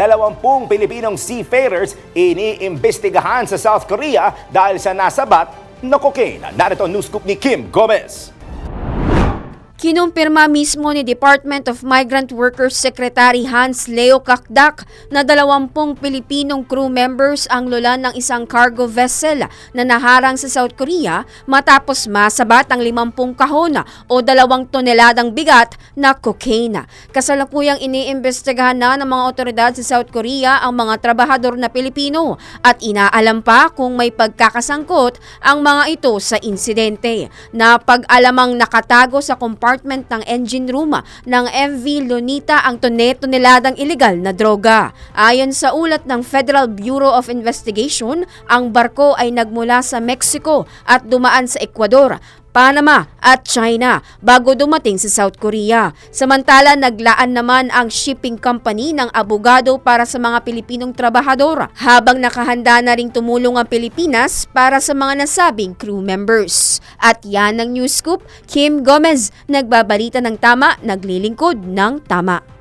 dalawampung Pilipinong seafarers iniimbestigahan sa South Korea dahil sa nasabat na cocaine. Narito ang news scoop ni Kim Gomez. Kinumpirma mismo ni Department of Migrant Workers Secretary Hans Leo Kakdak na dalawampung Pilipinong crew members ang lula ng isang cargo vessel na naharang sa South Korea matapos masabat ang 50 kahon o dalawang toneladang bigat na cocaine. Kasalukuyang iniimbestigahan na ng mga otoridad sa South Korea ang mga trabahador na Pilipino at inaalam pa kung may pagkakasangkot ang mga ito sa insidente. Napag-alamang nakatago sa compartment ng engine room ng MV Lunita ang tone-toneladang ilegal na droga. Ayon sa ulat ng Federal Bureau of Investigation, ang barko ay nagmula sa Mexico at dumaan sa Ecuador. Panama at China bago dumating sa South Korea. Samantala, naglaan naman ang shipping company ng abogado para sa mga Pilipinong trabahador habang nakahanda na ring tumulong ang Pilipinas para sa mga nasabing crew members. At yan ang news scoop, Kim Gomez, nagbabalita ng tama, naglilingkod ng tama.